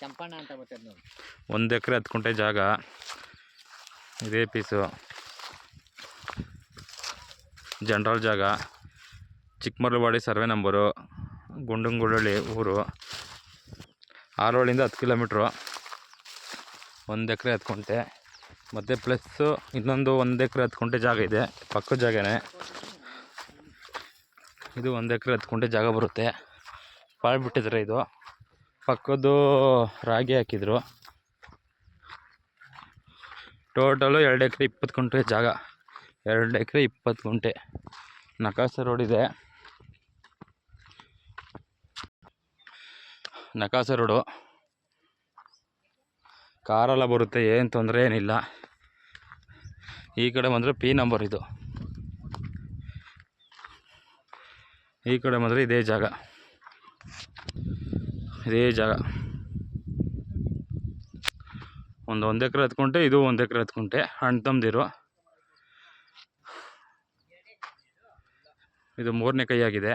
ಚಂಪಣ್ಣ ಅಂತ ಬರ್ತದೆ ನೋಡಿ. ಒಂದು ಎಕರೆ ಹತ್ತು ಕುಂಟೆ ಜಾಗ. ಇದೇ ಪೀಸು ಜನರಲ್ ಜಾಗ. ಚಿಕ್ಕಮರಳವಾಡಿ ಸರ್ವೆ ನಂಬರು ಗುಂಡಂಗುಳ್ಳಳ್ಳಿ ಊರು. ಆರೋಳಿಂದ ಹತ್ತು ಕಿಲೋಮೀಟ್ರು ಒಂದು ಎಕರೆ ಹತ್ತು ಕುಂಟೆ ಮತ್ತು ಪ್ಲಸ್ಸು ಇನ್ನೊಂದು ಒಂದು ಎಕರೆ ಹತ್ತು ಕುಂಟೆ ಜಾಗ ಇದೆ. ಪಕ್ಕದ ಜಾಗನೇ. ಇದು ಒಂದು ಎಕರೆ ಹತ್ತು ಕುಂಟೆ ಜಾಗ ಬರುತ್ತೆ. ಪಾಳು ಬಿಟ್ಟಿದ್ದಾರೆ ಇದು. ಪಕ್ಕದ್ದು ರಾಗಿ ಹಾಕಿದ್ರು. ಟೋಟಲು ಎರಡು ಎಕರೆ ಇಪ್ಪತ್ತು ಗುಂಟೆ ಜಾಗ. ಎರಡು ಎಕರೆ ಇಪ್ಪತ್ತು ಗುಂಟೆ. ನಕಾಸ ರೋಡ್ ಇದೆ. ನಕಾಸ ರೋಡು ಕಾರೆಲ್ಲ ಬರುತ್ತೆ, ಏನು ತೊಂದರೆ ಏನಿಲ್ಲ. ಈ ಕಡೆ ಬಂದರೆ ಪಿ ನಂಬರ್ ಇದು. ಈ ಕಡೆ ಬಂದರೆ ಇದೇ ಜಾಗ. ಇದೇ ಜಾಗ. ಒಂದು ಒಂದು ಎಕರೆ ಹತ್ಕೊಂಡೆ, ಇದು ಒಂದು ಎಕರೆ ಹತ್ಕೊಂಡೆ. ಹಣ್ಣು ತಮ್ಮದಿರು ಇದು ಮೂರನೇ ಕೈಯಾಗಿದೆ.